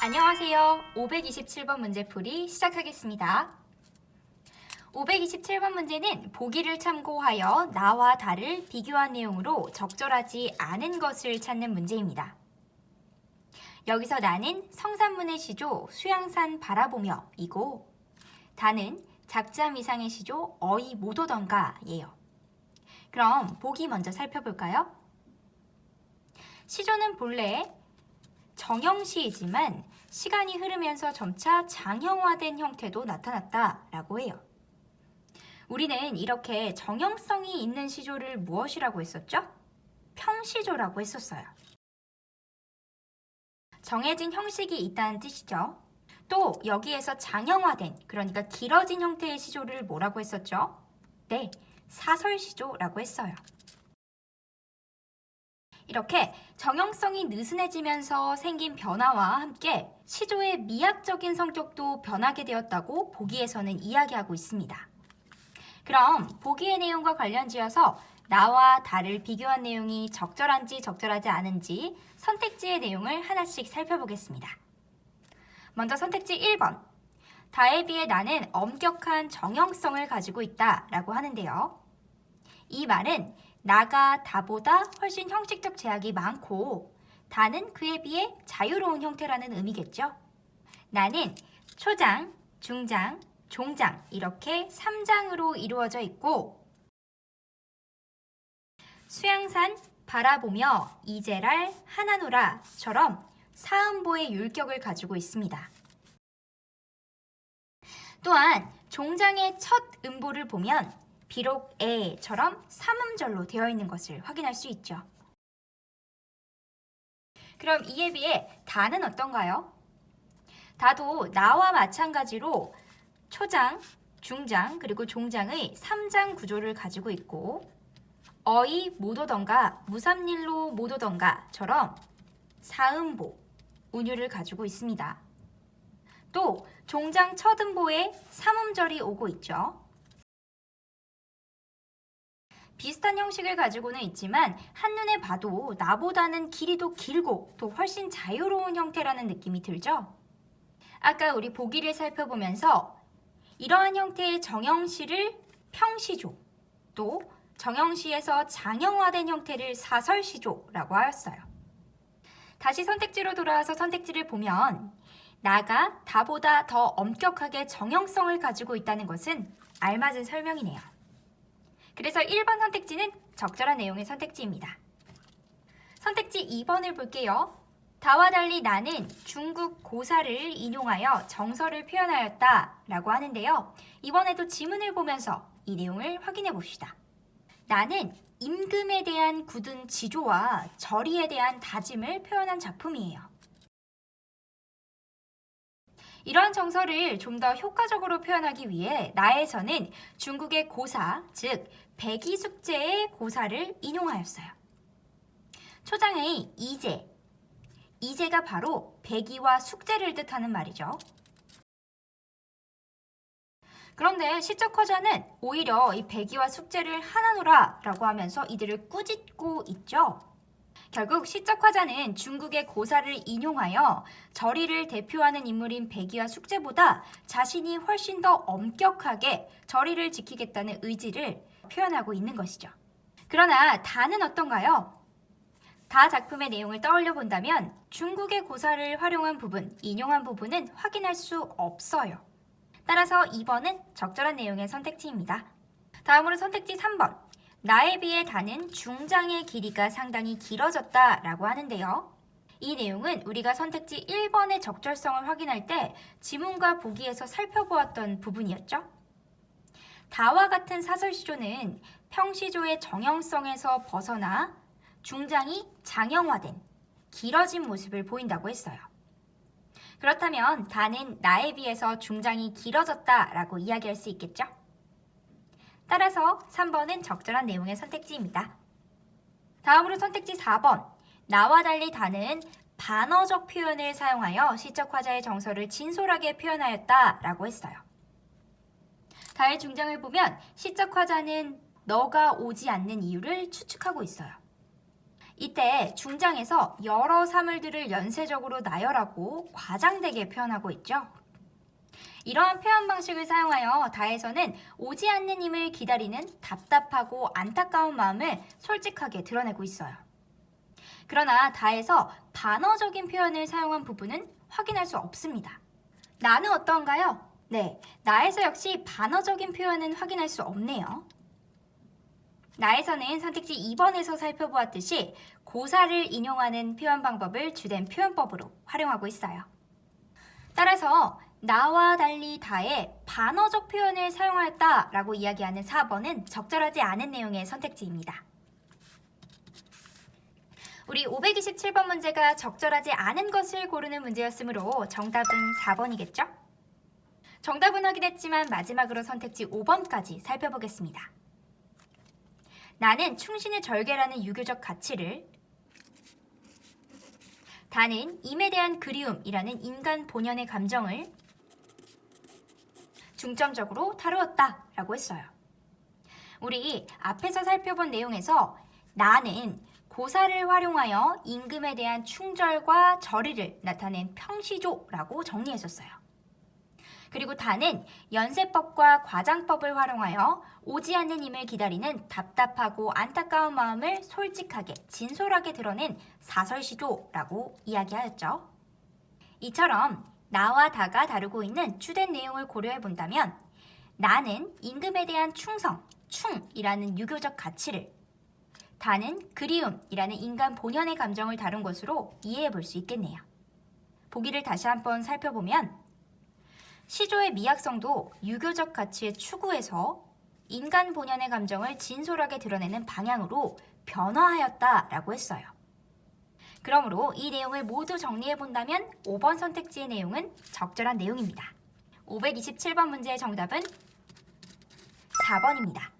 안녕하세요. 527번 문제풀이 시작하겠습니다. 527번 문제는 보기를 참고하여 나와 다를 비교한 내용으로 적절하지 않은 것을 찾는 문제입니다. 여기서 나는 성산문의 시조 수양산 바라보며 이고 다는 작자 미상의 시조 어이 못 오던가 예요. 그럼 보기 먼저 살펴볼까요? 시조는 본래 정형시이지만 시간이 흐르면서 점차 장형화된 형태도 나타났다라고 해요. 우리는 이렇게 정형성이 있는 시조를 무엇이라고 했었죠? 평시조라고 했었어요. 정해진 형식이 있다는 뜻이죠. 또 여기에서 장형화된, 그러니까 길어진 형태의 시조를 뭐라고 했었죠? 네, 사설시조라고 했어요. 이렇게 정형성이 느슨해지면서 생긴 변화와 함께 시조의 미학적인 성격도 변하게 되었다고 보기에서는 이야기하고 있습니다. 그럼 보기의 내용과 관련지어서 나와 다를 비교한 내용이 적절한지 적절하지 않은지 선택지의 내용을 하나씩 살펴보겠습니다. 먼저 선택지 1번. 다에 비해 나는 엄격한 정형성을 가지고 있다 라고 하는데요. 이 말은 나가 다보다 훨씬 형식적 제약이 많고 다는 그에 비해 자유로운 형태라는 의미겠죠. 나는 초장, 중장, 종장 이렇게 3장으로 이루어져 있고 수양산 바라보며 이제랄 하나노라처럼 사음보의 율격을 가지고 있습니다. 또한 종장의 첫 음보를 보면 비록 에처럼 삼음절로 되어 있는 것을 확인할 수 있죠. 그럼 이에 비해 다는 어떤가요? 다도 나와 마찬가지로 초장, 중장, 그리고 종장의 3장 구조를 가지고 있고 어이 무삼일로 못 오던가처럼 사음보, 운율을 가지고 있습니다. 또 종장 첫 음보에 삼음절이 오고 있죠. 비슷한 형식을 가지고는 있지만 한눈에 봐도 나보다는 길이도 길고 또 훨씬 자유로운 형태라는 느낌이 들죠? 아까 우리 보기를 살펴보면서 이러한 형태의 정형시를 평시조, 또 정형시에서 장형화된 형태를 사설시조라고 하였어요. 다시 선택지로 돌아와서 선택지를 보면 나가 다보다 더 엄격하게 정형성을 가지고 있다는 것은 알맞은 설명이네요. 그래서 1번 선택지는 적절한 내용의 선택지입니다. 선택지 2번을 볼게요. 다와 달리 나는 중국 고사를 인용하여 정서를 표현하였다 라고 하는데요. 이번에도 지문을 보면서 이 내용을 확인해 봅시다. 나는 임금에 대한 굳은 지조와 절의에 대한 다짐을 표현한 작품이에요. 이러한 정서를 좀 더 효과적으로 표현하기 위해 나에서는 중국의 고사, 즉 백이 숙제의 고사를 인용하였어요. 초장의 이제, 이제가 바로 백이와 숙제를 뜻하는 말이죠. 그런데 시적 화자는 오히려 이 백이와 숙제를 하나노라 라고 하면서 이들을 꾸짖고 있죠. 결국 시적 화자는 중국의 고사를 인용하여 절이를 대표하는 인물인 백이와 숙제보다 자신이 훨씬 더 엄격하게 절이를 지키겠다는 의지를 표현하고 있는 것이죠. 그러나 다는 어떤가요? 다 작품의 내용을 떠올려 본다면 중국의 고사를 활용한 부분, 인용한 부분은 확인할 수 없어요. 따라서 2번은 적절한 내용의 선택지입니다. 다음으로 선택지 3번. 나에 비해 다는 중장의 길이가 상당히 길어졌다라고 하는데요. 이 내용은 우리가 선택지 1번의 적절성을 확인할 때 지문과 보기에서 살펴보았던 부분이었죠. 다와 같은 사설시조는 평시조의 정형성에서 벗어나 중장이 장형화된 길어진 모습을 보인다고 했어요. 그렇다면 다는 나에 비해서 중장이 길어졌다라고 이야기할 수 있겠죠? 따라서 3번은 적절한 내용의 선택지입니다. 다음으로 선택지 4번. 나와 달리 다는 반어적 표현을 사용하여 시적 화자의 정서를 진솔하게 표현하였다라고 했어요. 다의 중장을 보면 시적 화자는 너가 오지 않는 이유를 추측하고 있어요. 이때 중장에서 여러 사물들을 연쇄적으로 나열하고 과장되게 표현하고 있죠. 이러한 표현 방식을 사용하여 다에서는 오지 않는 힘을 기다리는 답답하고 안타까운 마음을 솔직하게 드러내고 있어요. 그러나 다에서 반어적인 표현을 사용한 부분은 확인할 수 없습니다. 나는 어떤가요? 네, 나에서 역시 반어적인 표현은 확인할 수 없네요. 나에서는 선택지 2번에서 살펴보았듯이 고사를 인용하는 표현 방법을 주된 표현법으로 활용하고 있어요. 따라서 나와 달리 다의 반어적 표현을 사용하였다라고 이야기하는 4번은 적절하지 않은 내용의 선택지입니다. 우리 527번 문제가 적절하지 않은 것을 고르는 문제였으므로 정답은 4번이겠죠? 정답은 확인했지만 마지막으로 선택지 5번까지 살펴보겠습니다. 나는 충신의 절개라는 유교적 가치를 다는 임에 대한 그리움이라는 인간 본연의 감정을 중점적으로 다루었다라고 했어요. 우리 앞에서 살펴본 내용에서 나는 고사를 활용하여 임금에 대한 충절과 절의를 나타낸 평시조라고 정리했었어요. 그리고 다는 연세법과 과장법을 활용하여 오지 않는 힘을 기다리는 답답하고 안타까운 마음을 솔직하게 진솔하게 드러낸 사설시조라고 이야기하였죠. 이처럼 나와 다가 다루고 있는 주된 내용을 고려해 본다면 나는 임금에 대한 충성, 충이라는 유교적 가치를 다는 그리움이라는 인간 본연의 감정을 다룬 것으로 이해해 볼 수 있겠네요. 보기를 다시 한번 살펴보면 시조의 미학성도 유교적 가치의 추구에서 인간 본연의 감정을 진솔하게 드러내는 방향으로 변화하였다라고 했어요. 그러므로 이 내용을 모두 정리해 본다면 5번 선택지의 내용은 적절한 내용입니다. 527번 문제의 정답은 4번입니다.